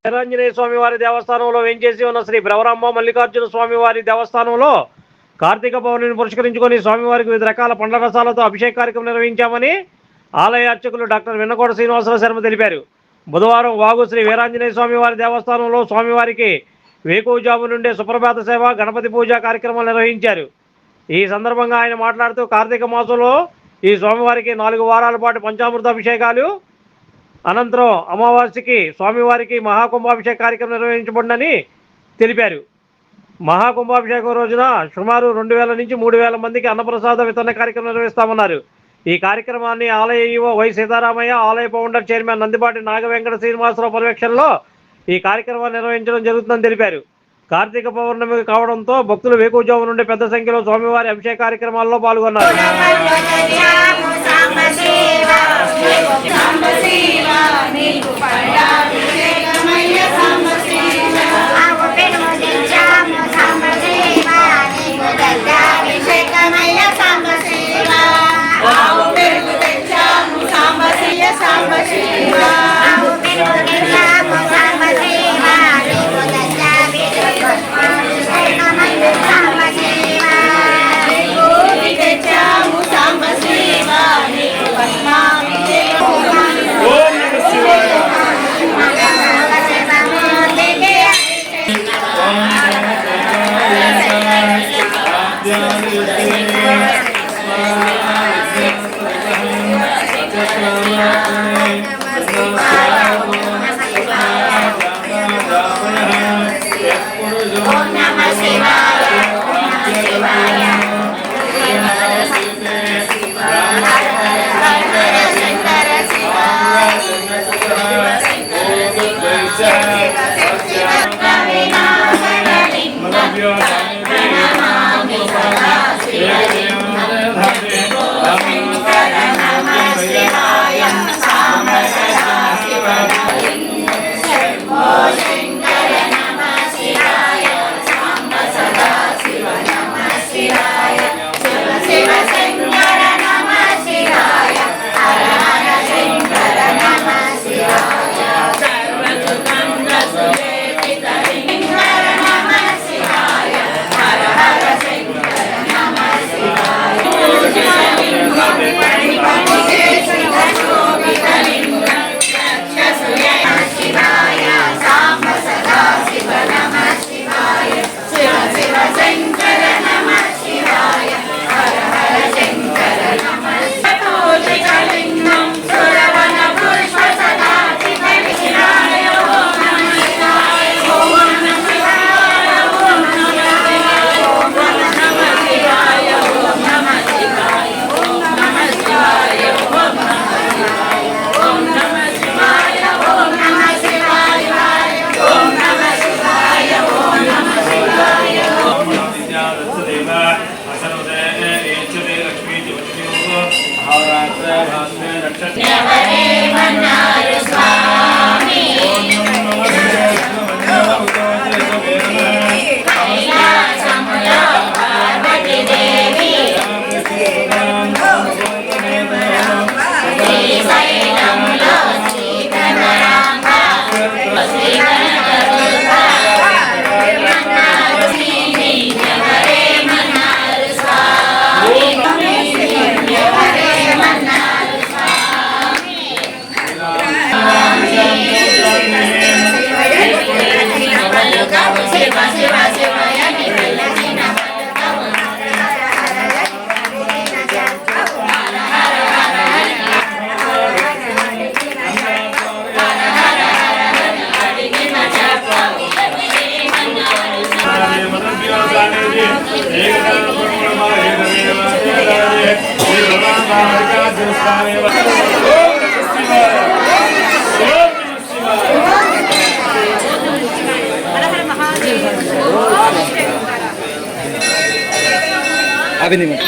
వీరాంజనేయ స్వామి వారి దేవస్థానంలో వేంచేసి ఉన్న శ్రీ భ్రవరాంబ మల్లికార్జున స్వామి వారి దేవస్థానంలో కార్తీక పౌర్ణమిని పురస్కరించుకొని స్వామివారికి వివిధ రకాల పండ్ల రసాలతో అభిషేక కార్యక్రమం నిర్వహించామని ఆలయ అర్చకులు డాక్టర్ విన్నకోట శ్రీనివాసరావు శర్మ తెలిపారు. బుధవారం వాగు శ్రీ వీరాంజనేయ స్వామి వారి దేవస్థానంలో స్వామివారికి వేకువజాము నుండే సుప్రభాత సేవ గణపతి పూజ కార్యక్రమాలు నిర్వహించారు. ఈ సందర్భంగా ఆయన మాట్లాడుతూ కార్తీక మాసంలో ఈ స్వామివారికి నాలుగు వారాల పాటు పంచామృతాభిషేకాలు అనంతరం అమావాస్యకి స్వామివారికి మహాకుంభాభిషేక కార్యక్రమం నిర్వహించబడిందని తెలిపారు. మహాకుంభాభిషేకం రోజున సుమారు రెండు వేల నుంచి మూడు వేల మందికి అన్నప్రసాద వితరణ కార్యక్రమం నిర్వహిస్తామన్నారు. ఈ కార్యక్రమాన్ని ఆలయ ఈవో వై సీతారామయ్య ఆలయ ఫౌండర్ చైర్మన్ నందిపాటి నాగవెంకట శ్రీనివాసరావు పర్యవేక్షణలో ఈ కార్యక్రమాన్ని నిర్వహించడం జరుగుతుందని తెలిపారు కార్తీక పౌర్ణమి కావడంతో భక్తులు వేకుజాము నుండి పెద్ద సంఖ్యలో స్వామివారి అభిషేక కార్యక్రమాల్లో పాల్గొన్నారు ఆపింది madam वीरभद्राय ॐ obrigado, Deus Camila. Avenida.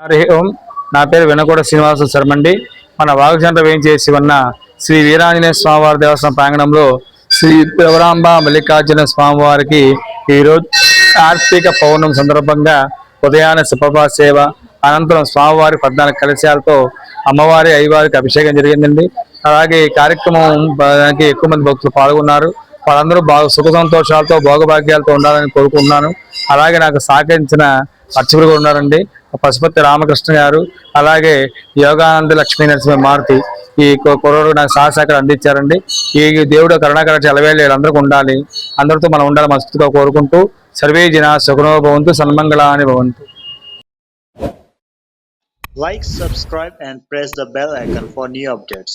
Hari Om. నా పేరు వెనకోట శ్రీనివాస శర్మండి. మన వాగచంద్ర వేయించేసి ఉన్న శ్రీ వీరాంజనేయ స్వామివారి దేవస్థానం ప్రాంగణంలో శ్రీ ప్రవరాంబ మల్లికార్జున స్వామివారికి ఈరోజు కార్తీక పౌర్ణమి సందర్భంగా ఉదయాన్నే సుప్రభాత సేవ అనంతరం స్వామివారి పద్నాలుగు కలశాలతో అమ్మవారి అయ్యవారికి అభిషేకం జరిగిందండి. అలాగే ఈ కార్యక్రమం ఎక్కువ మంది భక్తులు పాల్గొన్నారు. వాళ్ళందరూ బాగా సుఖ సంతోషాలతో భోగభాగ్యాలతో ఉండాలని కోరుకుంటున్నాను. అలాగే నాకు సహకరించిన అర్చకులు కూడా ఉన్నారండి. పశుపతి రామకృష్ణ గారు అలాగే యోగానంద లక్ష్మీ నరసింహ మారుతి ఈ కుర్రోడు నాకు సహశాఖలు అందించారండి. ఈ దేవుడు కరుణాకర చలవేళ్ళు వీళ్ళందరికీ ఉండాలి. అందరితో మనం ఉండాలి మనస్ఫూర్తిగా కోరుకుంటూ సర్వే జన సుఖనో భవంతు సన్మంగళాని భవంతు. Like, subscribe, and press the bell icon for new updates.